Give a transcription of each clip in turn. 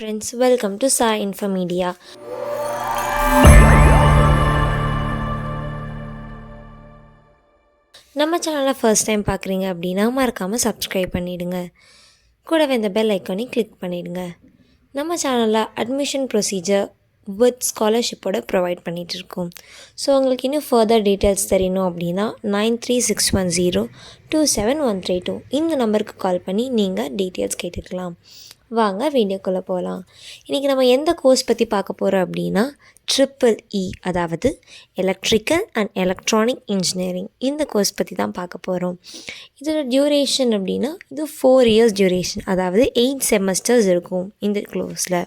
Friends welcome to சா இன்ஃபமீடியா நம்ம சேனலை ஃபர்ஸ்ட் டைம் பார்க்குறீங்க அப்படின்னா மறக்காமல் சப்ஸ்கிரைப் பண்ணிவிடுங்க கூடவே இந்த பெல் ஐக்கானே கிளிக் பண்ணிவிடுங்க நம்ம சேனலில் அட்மிஷன் ப்ரொசீஜர் வித் ஸ்காலர்ஷிப்போட ப்ரொவைட் பண்ணிகிட்டு இருக்கோம். ஸோ உங்களுக்கு இன்னும் ஃபர்தர் டீட்டெயில்ஸ் தெரியணும் அப்படின்னா nine three six one zero two seven one three two இந்த நம்பருக்கு கால் பண்ணி நீங்கள் டீட்டெயில்ஸ் கேட்டுக்கலாம். வாங்க வீடியோக்குள்ளே போகலாம் இன்றைக்கி நம்ம எந்த கோர்ஸ் பற்றி பார்க்க போகிறோம் அப்படின்னா ட்ரிப்பிள் இ e, அதாவது எலக்ட்ரிக்கல் அண்ட் எலக்ட்ரானிக் இன்ஜினியரிங் இந்த கோர்ஸ் பற்றி தான் பார்க்க போகிறோம் இதோட டியூரேஷன் அப்படின்னா இது ஃபோர் இயர்ஸ் டியூரேஷன் அதாவது எயிட் செமஸ்டர்ஸ் இருக்கும் இந்த கோர்ஸில்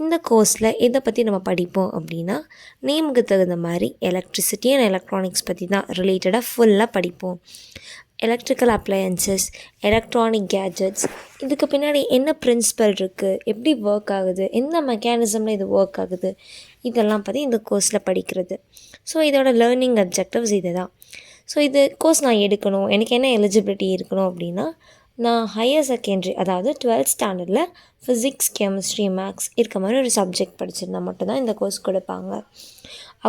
இந்த கோர்ஸில் எதை பற்றி நம்ம படிப்போம் அப்படின்னா நேமுக்கு தகுந்த மாதிரி எலக்ட்ரிசிட்டி அண்ட் எலக்ட்ரானிக்ஸ் பற்றி தான் ரிலேட்டடாக ஃபுல்லாக படிப்போம். எலக்ட்ரிக்கல் அப்ளையன்சஸ் எலக்ட்ரானிக் கேஜெட்ஸ் இதுக்கு பின்னாடி என்ன பிரின்சிபல் இருக்குது எப்படி ஒர்க் ஆகுது? எந்த மெக்கானிசமில் இது ஒர்க் ஆகுது? இதெல்லாம் பற்றி இந்த கோர்ஸில் படிக்கிறது. ஸோ இதோட லேர்னிங் அப்ஜெக்டிவ்ஸ் இது தான் ஸோ இது கோர்ஸ் நான் எடுக்கணும். எனக்கு என்ன எலிஜிபிலிட்டி இருக்கணும் அப்படின்னா நான் ஹையர் செகண்டரி அதாவது டுவெல்த் ஸ்டாண்டர்டில் ஃபிசிக்ஸ் கெமிஸ்ட்ரி மேக்ஸ் இருக்க மாதிரி ஒரு சப்ஜெக்ட் படிச்சிருந்தா மட்டும்தான் இந்த கோர்ஸ் கொடுப்பாங்க.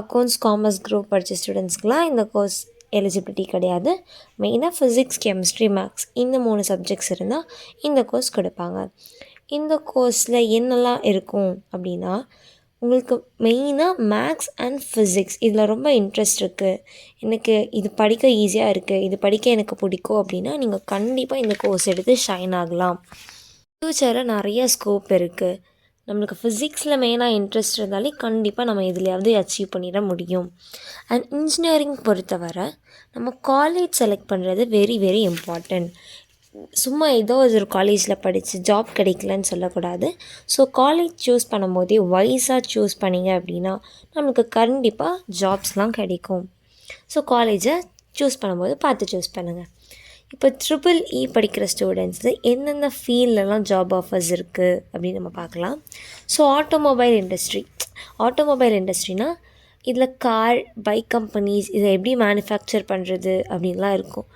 அக்கௌண்ட்ஸ் காமர்ஸ் குரூப் படித்த ஸ்டூடெண்ட்ஸ்க்குலாம் இந்த கோர்ஸ் எலிஜிபிலிட்டி கிடையாது. மெயினாக ஃபிசிக்ஸ் கெமிஸ்ட்ரி மேக்ஸ் இந்த மூணு சப்ஜெக்ட்ஸ் இருந்தால் இந்த கோர்ஸ் கொடுப்பாங்க. இந்த கோர்ஸில் என்னெல்லாம் இருக்கும் அப்படின்னா உங்களுக்கு மெயினாக மேக்ஸ் அண்ட் ஃபிசிக்ஸ் இதில் ரொம்ப இன்ட்ரெஸ்ட் இருக்குது எனக்கு இது படிக்க ஈஸியாக இருக்குது இது படிக்க எனக்கு பிடிக்கும் அப்படின்னா நீங்கள் கண்டிப்பாக இந்த கோர்ஸ் எடுத்து ஷைன் ஆகலாம். ஃப்யூச்சரில் நிறைய ஸ்கோப் இருக்குது நம்மளுக்கு ஃபிசிக்ஸில் மெயினாக இன்ட்ரெஸ்ட் இருந்தாலே கண்டிப்பாக நம்ம எதுலையாவது அச்சீவ் பண்ணிட முடியும். அண்ட் இன்ஜினியரிங் பொறுத்தவரை நம்ம காலேஜ் செலக்ட் பண்ணுறது வெரி வெரி இம்பார்ட்டண்ட் சும்மா ஏதோ ஒரு காலேஜில் படித்து ஜாப் கிடைக்கலன்னு சொல்லக்கூடாது. ஸோ காலேஜ் சூஸ் பண்ணும்போதே வைஸாக சூஸ் பண்ணிங்க அப்படின்னா நம்மளுக்கு கண்டிப்பாக ஜாப்ஸ்லாம் கிடைக்கும். ஸோ காலேஜை சூஸ் பண்ணும்போது பார்த்து சூஸ் பண்ணுங்கள் இப்போ ட்ரிபிள் இ e படிக்கிற ஸ்டூடெண்ட்ஸு எந்தெந்த ஃபீல்டெலாம் ஜாப் ஆஃபர்ஸ் இருக்குது அப்படின்னு நம்ம பார்க்கலாம். ஸோ ஆட்டோமொபைல் இண்டஸ்ட்ரி ஆட்டோமொபைல் இண்டஸ்ட்ரினா இதில் கார் பைக் கம்பெனிஸ் இதை எப்படி மேனுஃபேக்சர் பண்ணுறது அப்படின்லாம் இருக்கும்.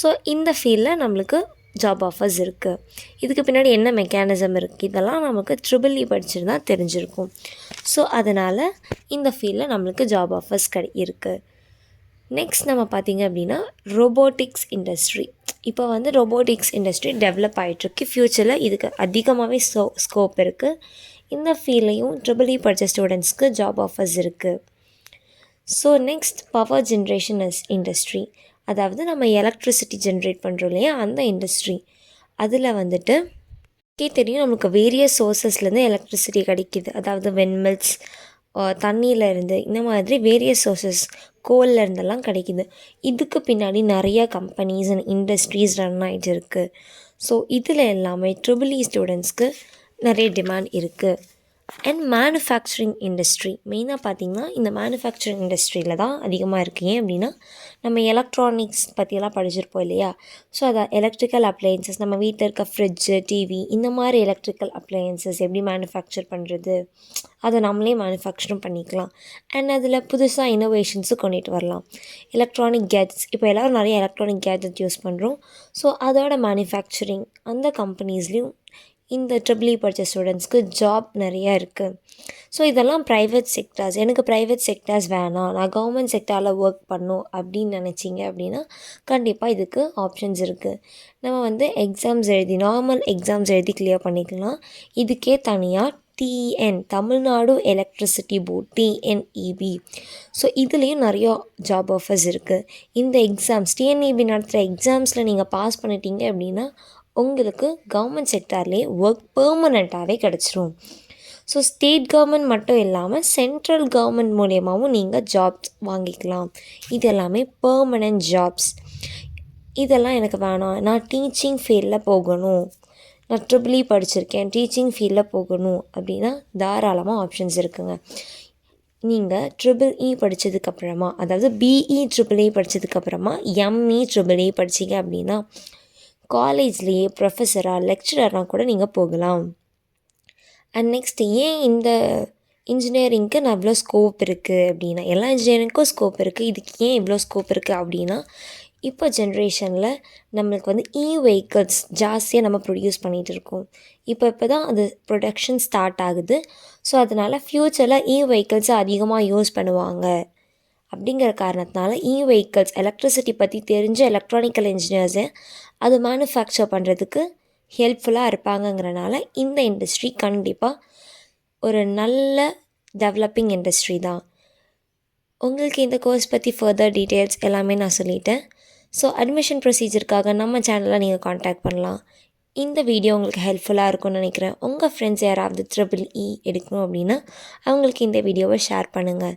ஸோ இந்த ஃபீல்டில் நம்மளுக்கு ஜாப் ஆஃபர்ஸ் இருக்குது இதுக்கு பின்னாடி என்ன மெக்கானிசம் இருக்குது இதெல்லாம் நமக்கு ட்ரிபிள் இ e படிச்சிருந்தா தெரிஞ்சிருக்கும். ஸோ அதனால் இந்த ஃபீல்டில் நம்மளுக்கு ஜாப் ஆஃபர்ஸ் கிடை இருக்குது நெக்ஸ்ட் நம்ம பார்த்திங்க அப்படின்னா ரோபோட்டிக்ஸ் இண்டஸ்ட்ரி இப்போ வந்து ரோபோட்டிக்ஸ் இண்டஸ்ட்ரி டெவலப் ஆகிட்டுருக்கு ஃப்யூச்சரில் இதுக்கு அதிகமாகவே ஸ்கோ ஸ்கோப் இருக்குது இந்த ஃபீல்டையும் ட்ரிபிள் இ படித்த ஸ்டூடெண்ட்ஸ்க்கு ஜாப் ஆஃபர்ஸ் இருக்குது so next power generation is industry அதாவது நம்ம எலக்ட்ரிசிட்டி ஜென்ரேட் பண்ணுறோம் இல்லையா? அந்த இண்டஸ்ட்ரி அதில் வந்துட்டு கே தெரியும் நமக்கு வேரியஸ் சோர்ஸஸ்லேருந்து எலக்ட்ரிசிட்டி கிடைக்கிது. அதாவது வெண்மில்ஸ் தண்ணியில் இருந்து இந்த மாதிரி வேரியஸ் சோர்சஸ் கோலில் இருந்தெல்லாம் கிடைக்கிது. இதுக்கு பின்னாடி நிறையா கம்பெனிஸ் அண்ட் இண்டஸ்ட்ரீஸ் ரன் ஆகிட்டு இருக்குது ஸோ இதில் எல்லாமே ட்ரிபிள் இ ஸ்டூடெண்ட்ஸ்க்கு நிறைய டிமாண்ட் இருக்குது அண்ட் மேனுஃபேக்சரிங் இண்டஸ்ட்ரி மெயினாக பார்த்திங்கன்னா இந்த மேனுஃபேக்சரிங் இண்டஸ்ட்ரியில் தான் அதிகமாக இருக்குது ஏன் அப்படின்னா நம்ம எலக்ட்ரானிக்ஸ் பற்றியெல்லாம் படிச்சிருப்போம் இல்லையா? ஸோ அதை எலக்ட்ரிக்கல் அப்ளையன்சஸ் நம்ம வீட்டில் இருக்க ஃப்ரிட்ஜு டிவி இந்த மாதிரி எலக்ட்ரிக்கல் அப்ளையன்சஸ் எப்படி மேனுஃபேக்சர் பண்ணுறது அதை நம்மளே மேனுஃபேக்சரும் பண்ணிக்கலாம். அண்ட் அதில் புதுசாக இன்னோவேஷன்ஸும் கொண்டுட்டு வரலாம். எலக்ட்ரானிக் கேட்ஜெட்ஸ் இப்போ எல்லோரும் நிறைய எலக்ட்ரானிக் கேட்ஜெட் யூஸ் பண்ணுறோம் ஸோ அதோட மேனுஃபேக்சரிங் அந்த கம்பெனிஸ்லேயும் இந்த ட்ரிபிள் இ e படித்த ஸ்டூடெண்ட்ஸ்க்கு ஜாப் நிறையா இருக்குது ஸோ இதெல்லாம் ப்ரைவேட் செக்டார்ஸ் எனக்கு ப்ரைவேட் செக்டார்ஸ் வேணாம். நான் கவர்மெண்ட் செக்டாரில் ஒர்க் பண்ணும் அப்படின்னு நினச்சிங்க அப்படின்னா கண்டிப்பாக இதுக்கு ஆப்ஷன்ஸ் இருக்குது நம்ம வந்து எக்ஸாம்ஸ் எழுதி நார்மல் எக்ஸாம்ஸ் எழுதி கிளியர் பண்ணிக்கலாம். இதுக்கே தனியாக TN Tamil Nadu electricity board TNEB so இதுலேயும் நிறையா ஜாப் ஆஃபர்ஸ் இருக்குது இந்த எக்ஸாம்ஸ் டிஎன்இபி நடத்துகிற எக்ஸாம்ஸில் நீங்கள் பாஸ் பண்ணிட்டீங்க அப்படின்னா உங்களுக்கு கவர்மெண்ட் செக்டார்லேயே ஒர்க் பெர்மனண்ட்டாகவே கிடச்சிரும். ஸோ ஸ்டேட் கவர்மெண்ட் மட்டும் இல்லாமல் சென்ட்ரல் கவர்மெண்ட் மூலியமாகவும் நீங்கள் ஜாப்ஸ் வாங்கிக்கலாம். இது எல்லாமே பெர்மனண்ட் ஜாப்ஸ் இதெல்லாம் எனக்கு வேணாம். நான் டீச்சிங் ஃபீல்டில் போகணும். நான் ட்ரிபிள் இ e படிச்சிருக்கேன். டீச்சிங் ஃபீல்டில் போகணும். அப்படின்னா தாராளமாக ஆப்ஷன்ஸ் இருக்குங்க. நீங்கள் ட்ரிபிள் இ e படித்ததுக்கப்புறமா அதாவது பிஇ ட்ரிபிள் இ படித்ததுக்கப்புறமா எம்இ ட்ரிபிள் இ படிச்சிங்க அப்படின்னா காலேஜ்லேயே ப்ரொஃபஸராக லெக்சரராக கூட நீங்கள் போகலாம். அண்ட் நெக்ஸ்ட் ஏன் இந்த இன்ஜினியரிங்க்கு நான் இவ்வளோ ஸ்கோப் இருக்குது அப்படின்னா எல்லா இன்ஜினியரிங்க்கும் ஸ்கோப் இருக்குது இதுக்கு ஏன் இவ்வளோ ஸ்கோப் இருக்குது அப்படின்னா இப்போ ஜென்ரேஷனில் நம்மளுக்கு வந்து இ வெஹிக்கிள்ஸ் ஜாஸ்தியாக நம்ம ப்ரொடியூஸ் பண்ணிகிட்டு இருக்கோம். இப்போ இப்போ தான் அது ப்ரொடக்ஷன் ஸ்டார்ட் ஆகுது. ஸோ அதனால் ஃப்யூச்சரில் இ வெஹிக்கிள்ஸை அதிகமாக யூஸ் பண்ணுவாங்க. அப்படிங்கிற காரணத்தினால இ வெஹிக்கிள்ஸ் எலக்ட்ரிசிட்டி பற்றி தெரிஞ்ச எலக்ட்ரானிக்கல் இன்ஜினியர்ஸை அது மேனுஃபேக்சர் பண்ணுறதுக்கு ஹெல்ப்ஃபுல்லாக இருப்பாங்கங்கிறனால இந்த இண்டஸ்ட்ரி கண்டிப்பாக ஒரு நல்ல டெவலப்பிங் இண்டஸ்ட்ரி தான். உங்களுக்கு இந்த கோர்ஸ் பற்றி ஃபர்தர் டீட்டெயில்ஸ் எல்லாமே நான் சொல்லிட்டேன். ஸோ அட்மிஷன் ப்ரொசீஜருக்காக நம்ம சேனலில் நீங்கள் காண்டாக்ட் பண்ணலாம். இந்த வீடியோ உங்களுக்கு ஹெல்ப்ஃபுல்லாக இருக்கும்னு நினைக்கிறேன். உங்கள் ஃப்ரெண்ட்ஸ் யாராவது ட்ரிபிள் இ e எடுக்கணும் அப்படின்னா அவங்களுக்கு இந்த வீடியோவை ஷேர் பண்ணுங்கள்